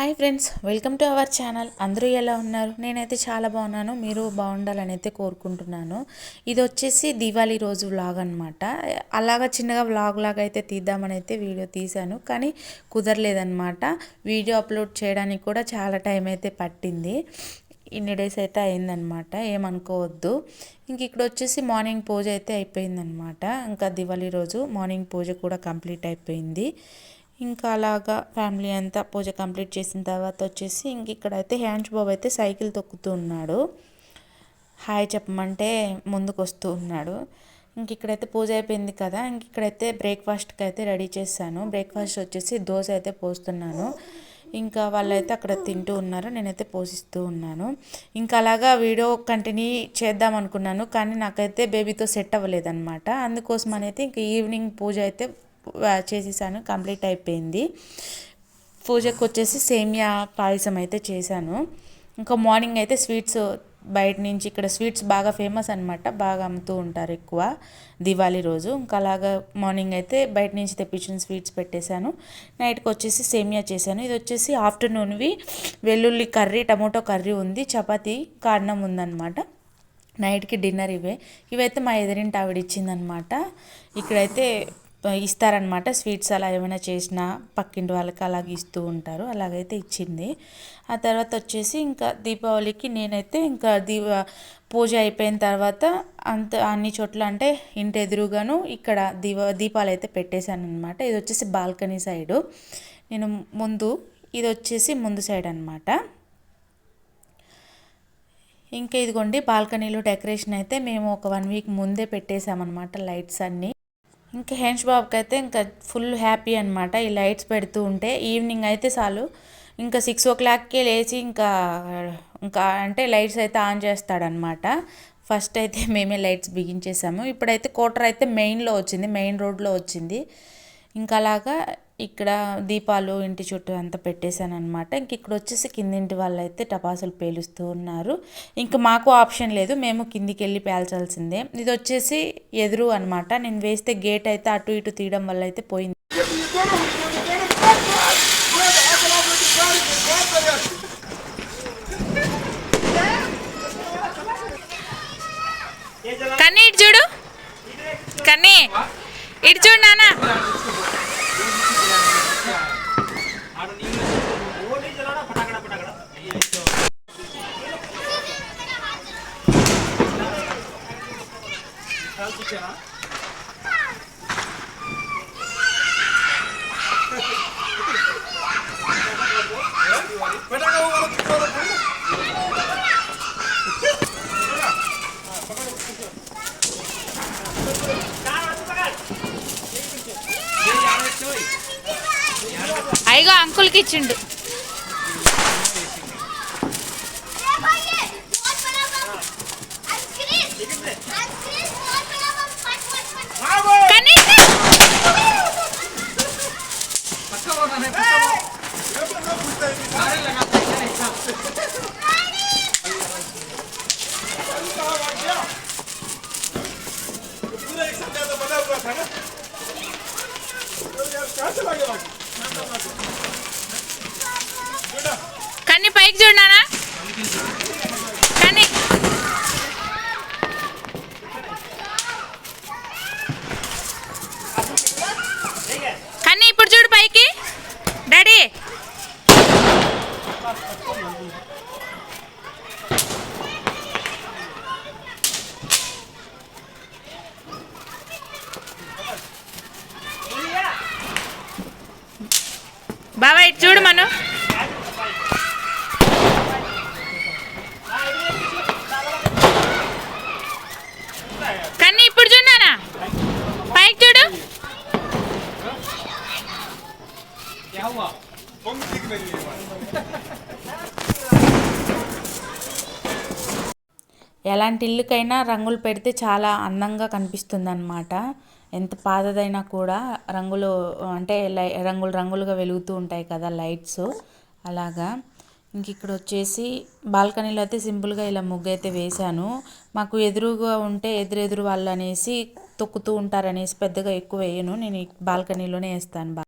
Hi friends welcome to our channel. అందరూ ఎలా ఉన్నారు? నేనైతే చాలా బాగున్నాను. మీరు బాగుండాలని అయితే కోరుకుంటున్నాను. ఇది వచ్చేసి దివాళీ రోజు వ్లాగ్ అనమాట అలాగా చిన్నగా వ్లాగ్ లాగా అయితే తీద్దామని అయితే వీడియో తీశాను. కానీ కుదరలేదనమాట వీడియో అప్లోడ్ చేయడానికి కూడా చాలా టైం అయితే పట్టింది. ఇన్ని డేస్ అయితే అయిందనమాట ఏమనుకోవద్దు. ఇంక ఇక్కడ వచ్చేసి మార్నింగ్ పూజ అయితే అయిపోయిందనమాట ఇంకా దివాళీ రోజు మార్నింగ్ పూజ కూడా కంప్లీట్ అయిపోయింది. ఇంకా అలాగా ఫ్యామిలీ అంతా పూజ కంప్లీట్ చేసిన తర్వాత వచ్చేసి ఇంక ఇక్కడైతే హ్యాండ్స్ బాబు అయితే సైకిల్ తొక్కుతూ ఉన్నాడు. హాయ్ చెప్పమంటే ముందుకు వస్తూ ఉన్నాడు. ఇంక ఇక్కడైతే పూజ అయిపోయింది కదా ఇంక ఇక్కడైతే బ్రేక్ఫాస్ట్కి అయితే రెడీ చేశాను. బ్రేక్ఫాస్ట్ వచ్చేసి దోశ అయితే పోస్తున్నాను. ఇంకా వాళ్ళైతే అక్కడ తింటూ ఉన్నారు నేనైతే పోషిస్తూ ఉన్నాను. ఇంకా అలాగా వీడియో కంటిన్యూ చేద్దాం అనుకున్నాను కానీ నాకైతే బేబీతో సెట్ అవ్వలేదన్నమాట. అందుకోసం అనేది ఇంక ఈవినింగ్ పూజ అయితే చేసేసాను. కంప్లీట్ అయిపోయింది. పూజకు వచ్చేసి సేమియా పాయసం అయితే చేశాను. ఇంకా మార్నింగ్ అయితే స్వీట్స్ బయట నుంచి ఇక్కడ స్వీట్స్ బాగా ఫేమస్ అనమాట బాగా అమ్ముతూ ఉంటారు ఎక్కువ దివాళీ రోజు. ఇంకా అలాగా మార్నింగ్ అయితే బయట నుంచి తెప్పించిన స్వీట్స్ పెట్టేశాను. నైట్కి వచ్చేసి సేమియా చేశాను. ఇది వచ్చేసి ఆఫ్టర్నూన్వి వెల్లుల్లి కర్రీ టమోటో కర్రీ ఉంది. చపాతీ కారణం ఉందన్నమాట. నైట్కి డిన్నర్ ఇవే. ఇవైతే మా ఎదురింటి ఆవిడ ఇచ్చిందనమాట ఇక్కడైతే ఇస్తారనమాట స్వీట్స్ అలా ఏమైనా చేసినా పక్కింటి వాళ్ళకి అలాగే ఇస్తూ ఉంటారు. అలాగైతే ఇచ్చింది. ఆ తర్వాత వచ్చేసి ఇంకా దీపావళికి నేనైతే ఇంకా దీప పూజ అయిపోయిన తర్వాత అంత అన్ని చోట్ల అంటే ఇంటి ఎదురుగాను ఇక్కడ దీప దీపాలు అయితే పెట్టేశాను అనమాట ఇది వచ్చేసి బాల్కనీ సైడు. నేను ముందు ఇది వచ్చేసి ముందు సైడ్ అనమాట ఇంకా ఇదిగోండి బాల్కనీలో డెకరేషన్ అయితే మేము ఒక వన్ వీక్ ముందే పెట్టేశామన్నమాట లైట్స్ అన్నీ. ఇంకా హెన్స్ బాబుకి అయితే ఇంకా ఫుల్ హ్యాపీ అనమాట ఈ లైట్స్ పెడుతూ ఉంటే ఈవినింగ్ అయితే చాలు. ఇంకా సిక్స్ ఓ క్లాక్కే లేచి ఇంకా ఇంకా అంటే లైట్స్ అయితే ఆన్ చేస్తాడనమాట ఫస్ట్ అయితే మేమే లైట్స్ బిగించేసాము. ఇప్పుడైతే కోటర్ అయితే మెయిన్లో వచ్చింది మెయిన్ రోడ్లో వచ్చింది. ఇంకా అలాగా ఇక్కడ దీపాలు ఇంటి చుట్టూ అంతా పెట్టేశాను అనమాట ఇంక ఇక్కడ వచ్చేసి కిందింటి వాళ్ళు అయితే టపాసులు పేలుస్తూ ఉన్నారు. ఇంకా మాకు ఆప్షన్ లేదు మేము కిందికి వెళ్ళి పేల్చాల్సిందే. ఇది వచ్చేసి ఎదురు అనమాట నేను వేస్తే గేట్ అయితే అటు ఇటు తీయడం వల్ల అయితే పోయింది. కన్నీ ఇటు చూడు. కన్నీ. ఇటు చూడు నాన్న అయ్యో అంకుల్కి ఇచ్చిండు. ఎలాంటి ఇల్లుకైనా రంగులు పెడితే చాలా అందంగా కనిపిస్తుందన్నమాట. ఎంత పాతదైనా కూడా రంగులు అంటే లై రంగులు రంగులుగా వెలుగుతూ ఉంటాయి కదా లైట్స్. అలాగా. ఇంక ఇక్కడ వచ్చేసి బాల్కనీలో అయితే సింపుల్గా ఇలా ముగ్గు అయితే వేశాను. మాకు ఎదురుగా ఉంటే ఎదురెదురు వాళ్ళు అనేసి తొక్కుతూ ఉంటారనేసి పెద్దగా ఎక్కువ వేయను. నేను బాల్కనీలోనే వేస్తాను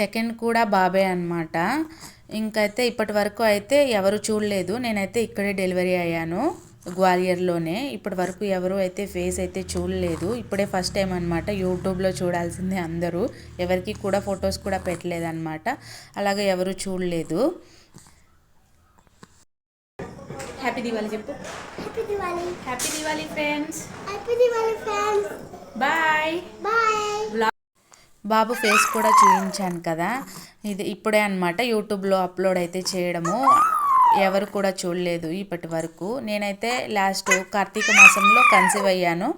సెకండ్ కూడా బాబే అనమాట ఇంకైతే ఇప్పటి వరకు అయితే ఎవరు చూడలేదు. నేనైతే ఇక్కడే డెలివరీ అయ్యాను గ్వాలియర్లోనే. ఇప్పటి వరకు ఎవరు అయితే ఫేస్ అయితే చూడలేదు. ఇప్పుడే ఫస్ట్ టైం అనమాట యూట్యూబ్లో చూడాల్సిందే అందరూ. ఎవరికి కూడా ఫొటోస్ కూడా పెట్టలేదన్నమాట. అలాగే ఎవరు చూడలేదు. హ్యాపీ దివాళీ చెప్పు. Happy Diwali. Happy Diwali friends. Happy Diwali friends. Bye. Bye. బాబు ఫేస్ కూడా చూపించాను కదా. ఇది ఇప్పుడే అనమాట యూట్యూబ్లో అప్లోడ్ అయితే చేయడము. ఎవరు కూడా చూడలేదు ఇప్పటి వరకు. నేనైతే లాస్ట్ కార్తీక మాసంలో కన్సీవ్ అయ్యాను.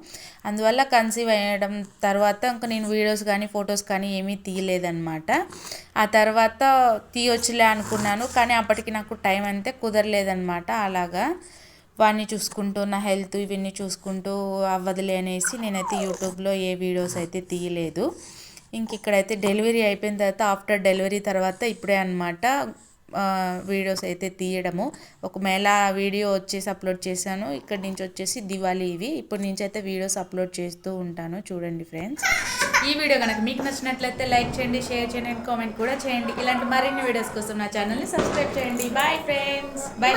అందువల్ల కన్సీవ్ అయ్యడం తర్వాత ఇంకా నేను వీడియోస్ కానీ ఫొటోస్ కానీ ఏమీ తీయలేదన్నమాట. ఆ తర్వాత తీయొచ్చులే అనుకున్నాను కానీ అప్పటికి నాకు టైం అంతే కుదరలేదన్నమాట అలాగా. వాడిని చూసుకుంటూ నా హెల్త్ ఇవన్నీ చూసుకుంటూ అవ్వదులే అనేసి నేనైతే యూట్యూబ్లో ఏ వీడియోస్ అయితే తీయలేదు. ఇంక ఇక్కడైతే డెలివరీ అయిపోయిన తర్వాత ఆఫ్టర్ డెలివరీ తర్వాత ఇప్పుడే అనమాట వీడియోస్ అయితే తీయడము. ఒకవేళ వీడియో వచ్చేసి అప్లోడ్ చేశాను ఇక్కడ నుంచి వచ్చేసి దివాళీ ఇవి. ఇప్పటి నుంచి అయితే వీడియోస్ అప్లోడ్ చేస్తూ ఉంటాను చూడండి ఫ్రెండ్స్. ఈ వీడియో కనుక మీకు నచ్చినట్లయితే లైక్ చేయండి షేర్ చేయండి కామెంట్ కూడా చేయండి. ఇలాంటి మరిన్ని వీడియోస్ కోసం నా ఛానల్ని సబ్స్క్రైబ్ చేయండి. Bye friends. బాయ్.